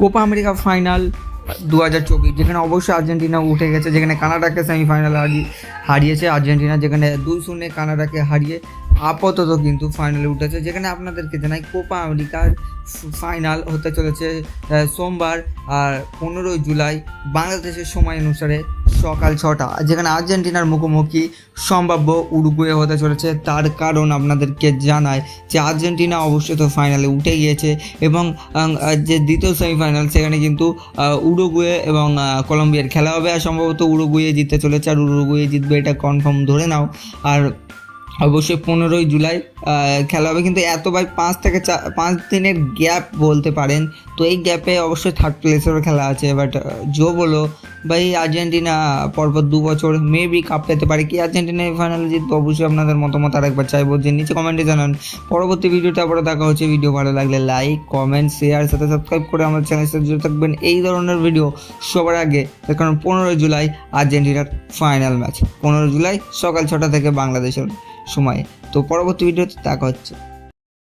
Copa America final দু হাজার চব্বিশ, যেখানে অবশ্যই আর্জেন্টিনা উঠে গেছে, যেখানে কানাডাকে সেমিফাইনাল হারিয়ে হারিয়েছে আর্জেন্টিনা, যেখানে দুই শূন্য কানাডাকে হারিয়ে আপাতত কিন্তু ফাইনালে উঠেছে, যেখানে আপনাদেরকে জানাই কোপা আমেরিকার ফাইনাল হতে চলেছে সোমবার আর পনেরোই জুলাই বাংলাদেশের সময় অনুসারে সকাল ছটা, যেখানে আর্জেন্টিনার মুখোমুখি সম্ভাব্য উরুগুয়ে হতে চলেছে। তার কারণ আপনাদেরকে জানায় যে আর্জেন্টিনা অবশ্যই তো ফাইনালে উঠে গিয়েছে এবং যে দ্বিতীয় সেমিফাইনাল সেখানে কিন্তু উরুগুয়ে এবং কলম্বিয়ার খেলা হবে। আর সম্ভবত উরুগুয়ে জিততে চলেছে, আর উরুগুয়ে জিতবে এটা কনফার্ম ধরে নাও। আর অবশ্যই পনেরোই জুলাই খেলা হবে। কিন্তু এত ভাই পাঁচ থেকে চা- পাঁচ দিনের গ্যাপ বলতে পারেন। তো এই গ্যাপে অবশ্যই থার্ড প্লেসেরও খেলা আছে। বাট জো বলো, ভাই আর্জেন্টিনা পরপর দু বছর মেবি কাপ পেতে পারে কি? আর্জেন্টিনা ফাইনালে জিতবে, অবশ্যই আপনাদের মতামত আরেকবার চাইব। যে নিচে কমেন্টে জানান। পরবর্তী ভিডিওতে আবারও দেখা হচ্ছে। ভিডিও ভালো লাগলে লাইক কমেন্ট শেয়ার সাথে সাবস্ক্রাইব করে আমার চ্যানেলের সাথে জুড়ে থাকবেন। এই ধরনের ভিডিও সবার আগে। কারণ পনেরোই জুলাই আর্জেন্টিনার ফাইনাল ম্যাচ পনেরো জুলাই সকাল ছটা থেকে বাংলাদেশের সময়ে। তো পরবর্তী ভিডিওতে দেখা হচ্ছে।